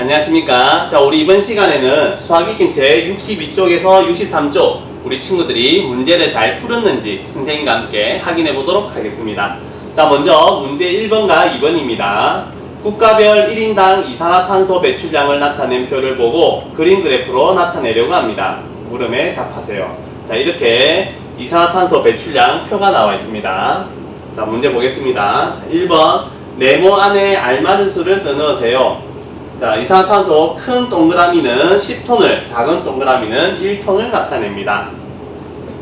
안녕하십니까. 자, 우리 이번 시간에는 수학익힘 제 62쪽에서 63쪽 우리 친구들이 문제를 잘 풀었는지 선생님과 함께 확인해 보도록 하겠습니다. 자, 먼저 문제 1번과 2번입니다. 국가별 1인당 이산화탄소 배출량을 나타낸 표를 보고 그림 그래프로 나타내려고 합니다. 물음에 답하세요. 자, 이렇게 이산화탄소 배출량 표가 나와 있습니다. 자, 문제 보겠습니다. 자, 1번. 네모 안에 알맞은 수를 써 넣으세요. 자, 이산화탄소 큰 동그라미는 10톤을, 작은 동그라미는 1톤을 나타냅니다.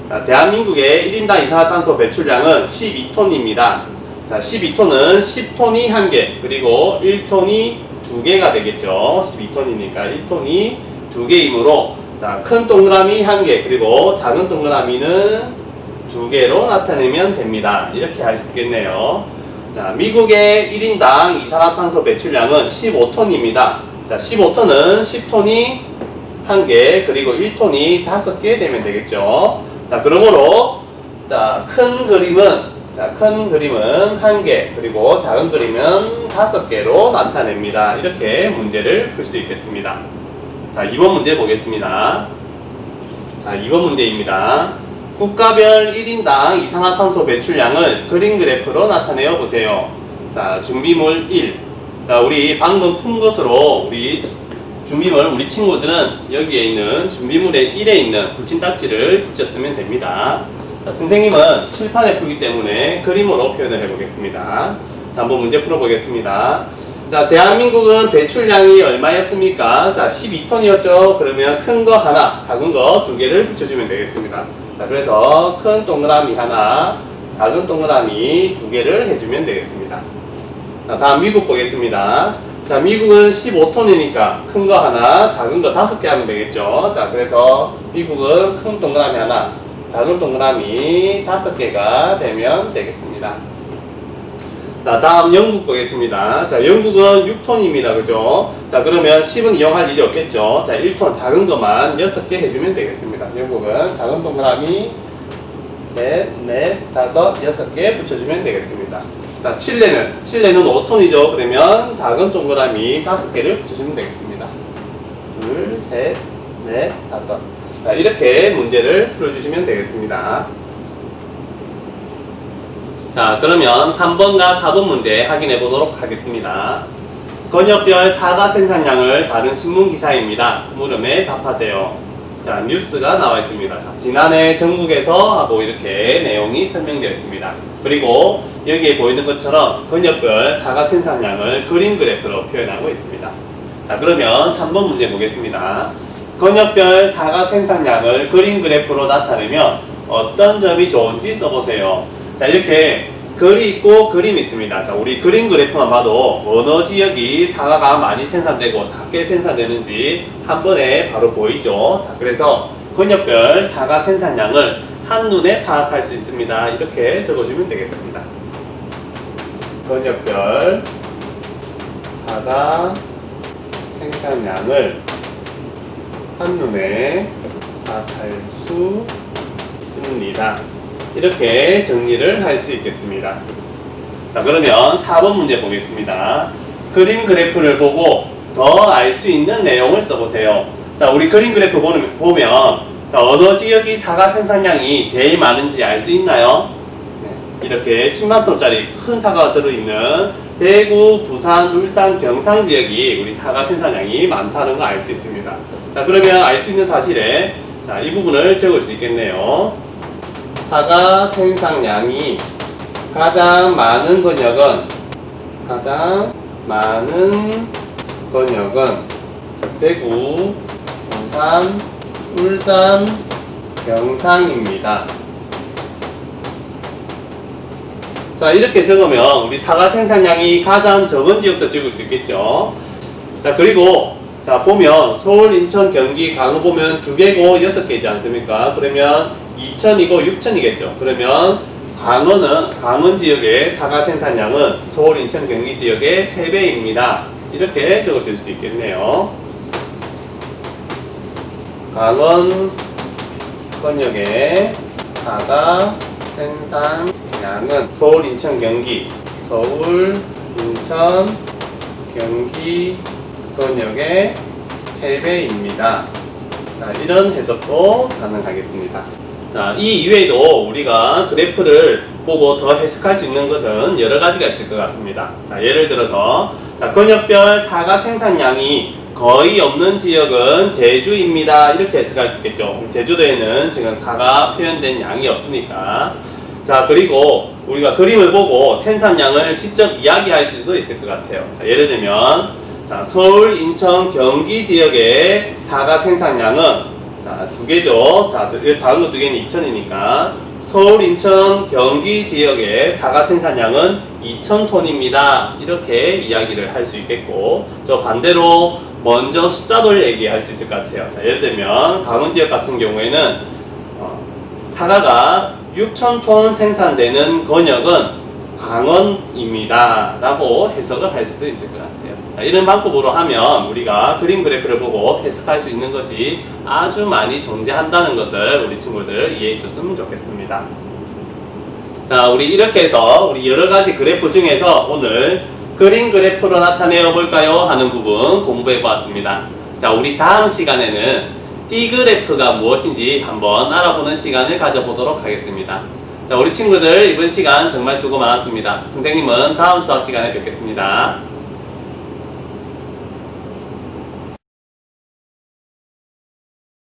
자, 대한민국의 1인당 이산화탄소 배출량은 12톤입니다. 자, 12톤은 10톤이 1개, 그리고 1톤이 2개가 되겠죠. 12톤이니까 1톤이 2개이므로, 자, 큰 동그라미 1개, 그리고 작은 동그라미는 2개로 나타내면 됩니다. 이렇게 할 수 있겠네요. 자, 미국의 1인당 이산화탄소 배출량은 15톤입니다. 자, 15톤은 10톤이 1개, 그리고 1톤이 5개 되면 되겠죠. 자, 그러므로, 자, 큰 그림은, 자, 큰 그림은 1개, 그리고 작은 그림은 5개로 나타냅니다. 이렇게 문제를 풀 수 있겠습니다. 자, 2번 문제 보겠습니다. 자, 2번 문제입니다. 국가별 1인당 이산화탄소 배출량을 그림 그래프로 나타내어 보세요. 자, 준비물 1. 자, 우리 방금 푼 것으로 우리 준비물, 우리 친구들은 여기에 있는 준비물의 1에 있는 붙임딱지를 붙였으면 됩니다. 자, 선생님은 칠판에 풀기 때문에 그림으로 표현을 해보겠습니다. 자, 한번 문제 풀어보겠습니다. 자, 대한민국은 배출량이 얼마였습니까? 자, 12톤이었죠? 그러면 큰 거 하나, 작은 거 두 개를 붙여주면 되겠습니다. 자, 그래서 큰 동그라미 하나, 작은 동그라미 두 개를 해주면 되겠습니다. 자, 다음 미국 보겠습니다. 자, 미국은 15톤이니까 큰 거 하나, 작은 거 다섯 개 하면 되겠죠? 자, 그래서 미국은 큰 동그라미 하나, 작은 동그라미 다섯 개가 되면 되겠습니다. 자, 다음 영국 보겠습니다. 자, 영국은 6톤입니다. 그죠? 자, 그러면 10은 이용할 일이 없겠죠? 자, 1톤 작은 것만 6개 해주면 되겠습니다. 영국은 작은 동그라미 셋, 넷, 다섯, 여섯 개 붙여주면 되겠습니다. 자, 칠레는, 칠레는 5톤이죠. 그러면 작은 동그라미 다섯 개를 붙여주면 되겠습니다. 둘, 셋, 넷, 다섯. 자, 이렇게 문제를 풀어주시면 되겠습니다. 자, 그러면 3번과 4번 문제 확인해 보도록 하겠습니다. 건역별 사과 생산량을 다룬 신문 기사입니다. 물음에 답하세요. 자, 뉴스가 나와 있습니다. 자, 지난해 전국에서 하고 이렇게 내용이 설명되어 있습니다. 그리고 여기에 보이는 것처럼 건역별 사과 생산량을 그림 그래프로 표현하고 있습니다. 자, 그러면 3번 문제 보겠습니다. 건역별 사과 생산량을 그림 그래프로 나타내면 어떤 점이 좋은지 써보세요. 자, 이렇게 글이 있고 그림이 있습니다. 자, 우리 그림 그래프만 봐도 어느 지역이 사과가 많이 생산되고 작게 생산되는지 한 번에 바로 보이죠. 자, 그래서 건역별 사과 생산량을 한눈에 파악할 수 있습니다. 이렇게 적어주면 되겠습니다. 건역별 사과 생산량을 한눈에 파악할 수 있습니다. 이렇게 정리를 할 수 있겠습니다. 자, 그러면 4번 문제 보겠습니다. 그림 그래프를 보고 더 알 수 있는 내용을 써보세요. 자, 우리 그림 그래프 보면, 보면 자, 어느 지역이 사과 생산량이 제일 많은지 알 수 있나요? 네, 이렇게 10만 톤짜리 큰 사과가 들어있는 대구, 부산, 울산, 경상 지역이 우리 사과 생산량이 많다는 걸 알 수 있습니다. 자, 그러면 알 수 있는 사실에 자, 이 부분을 적을 수 있겠네요. 사과 생산량이 가장 많은 권역은 가장 많은 권역은 대구, 부산, 울산, 경상입니다. 자 이렇게 적으면 우리 사과 생산량이 가장 적은 지역도 적을 수 있겠죠. 자 그리고 자 보면 서울, 인천, 경기, 강원 보면 두 개고 여섯 개지 않습니까? 그러면 2천이고 6천이겠죠. 그러면 강원은 강원 지역의 사과 생산량은 서울, 인천, 경기 지역의 3배입니다. 이렇게 적어줄 수 있겠네요. 강원 권역의 사과 생산량은 서울, 인천, 경기, 서울, 인천, 경기, 건역의 3배입니다. 자, 이런 해석도 가능하겠습니다. 자, 이 이외에도 우리가 그래프를 보고 더 해석할 수 있는 것은 여러 가지가 있을 것 같습니다. 자, 예를 들어서, 자, 건역별 사과 생산량이 거의 없는 지역은 제주입니다. 이렇게 해석할 수 있겠죠. 제주도에는 지금 사과 표현된 양이 없으니까. 자, 그리고 우리가 그림을 보고 생산량을 직접 이야기할 수도 있을 것 같아요. 자, 예를 들면, 자, 서울, 인천, 경기 지역의 사과 생산량은 자, 두 개죠. 자, 작은 거 두 개는 2천이니까 서울, 인천, 경기 지역의 사과 생산량은 2,000톤입니다. 이렇게 이야기를 할 수 있겠고, 저 반대로 먼저 숫자돌 얘기할 수 있을 것 같아요. 자, 예를 들면 강원 지역 같은 경우에는 어, 사과가 6,000톤 생산되는 건역은 강원입니다. 라고 해석을 할 수도 있을 것 같아요. 자, 이런 방법으로 하면 우리가 그림 그래프를 보고 해석할 수 있는 것이 아주 많이 존재한다는 것을 우리 친구들 이해해 줬으면 좋겠습니다. 자, 우리 이렇게 해서 우리 여러 가지 그래프 중에서 오늘 그림 그래프로 나타내어 볼까요? 하는 부분 공부해 보았습니다. 자, 우리 다음 시간에는 띠 그래프가 무엇인지 한번 알아보는 시간을 가져보도록 하겠습니다. 자, 우리 친구들 이번 시간 정말 수고 많았습니다. 선생님은 다음 수학 시간에 뵙겠습니다.